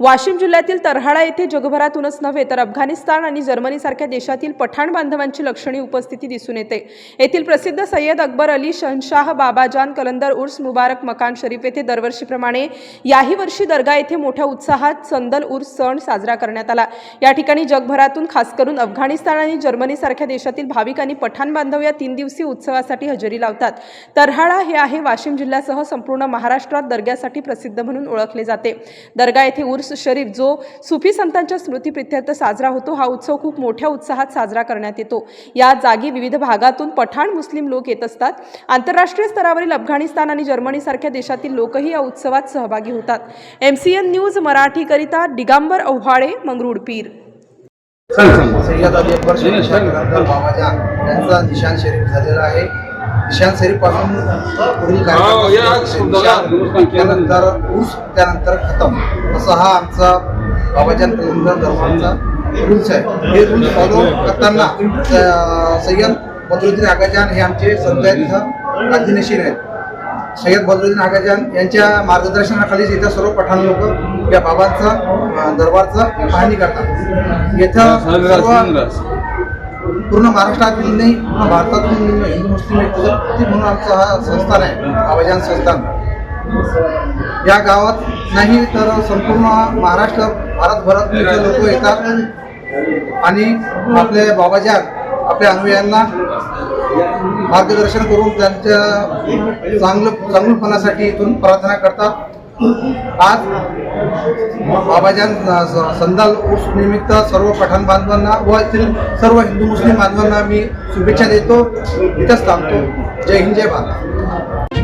Washim जिल्ह्यातील तरहाळा येथे जगभरातूनच नव्हे तर अफगाणिस्तान आणि जर्मनीसारख्या देशातील पठाण बांधवांची लक्षणीय उपस्थिती दिसून येते. येथील प्रसिद्ध सय्यद अकबर अली शहनशाह बाबाजान कलंदर उर्स मुबारक मकान शरीफ येथे दरवर्षीप्रमाणे याही वर्षी दर्गा येथे मोठ्या उत्साहात संदल उर्स सण साजरा करण्यात आला. या ठिकाणी जगभरातून खास करून अफगाणिस्तान आणि जर्मनीसारख्या देशातील भाविक आणि पठाण बांधव या तीन दिवसीय उत्सवासाठी हजेरी लावतात. तरहाळा हे आहे वाशिम जिल्ह्यासह संपूर्ण महाराष्ट्रात दर्ग्यासाठी प्रसिद्ध म्हणून ओळखले जाते. दर्गा येथे उर्स शरीफ जो सुफी संतांच्या स्मृतीप्रित्यर्थ साजरा होतो हा उत्सव खूप मोठ्या उत्साहात साजरा करण्यात येतो या जागी विविध भागातून पठाण मुस्लिम लोक येत असतात आंतरराष्ट्रीय स्तरावरील अफगाणिस्तान आणि जर्मनीसारख्या देशातील लोकही या उत्सवात सहभागी होतात एम सी एन न्यूज मराठीकरिता दिगांबर औव्हाळे मंगरुळ पीर सय्यद अली अकबर शरीफ शाहीनंतर यांचा निशान शरीफ झालेला आहे निशानपासून पुढील हो, कार्यक्रम त्यानंतर ऊस त्यानंतर खतम. असा हा आमचा बाबाजान कलंदर दरबारचा रूल्स आहे. हे रूल्स फॉलो करताना सय्यद बदरुद्दीन आगाजान हे आमचे संत आहेत इथं गांधीनशीर आहेत. सय्यद बदरुद्दीन आगाजान यांच्या मार्गदर्शनाखालीच इथं सर्व पठाण लोक या बाबांचा दरबारचं पाहणी करतात. इथं सर्व पूर्ण महाराष्ट्रातील नाही पूर्ण भारतातून हिंदू मुस्लिम एकत्रित म्हणून आमचं हा संस्थान आहे आवाजान संस्थान. या गावात नाही तर संपूर्ण महाराष्ट्र भारतभरात लोक येतात. आणि आपले बाबाजान आपल्या अनुयायांना मार्गदर्शन करून त्यांच्या चांगलं चांगलपणासाठी इथून प्रार्थना करतात. आज बाबाजान संदाल उर्स निमित्त सर्व पठाण बांधवांना व सर्व हिंदू मुस्लिम बांधवांना मी शुभेच्छा देतो. इथंच थांबतो. जय हिंद जय भारत.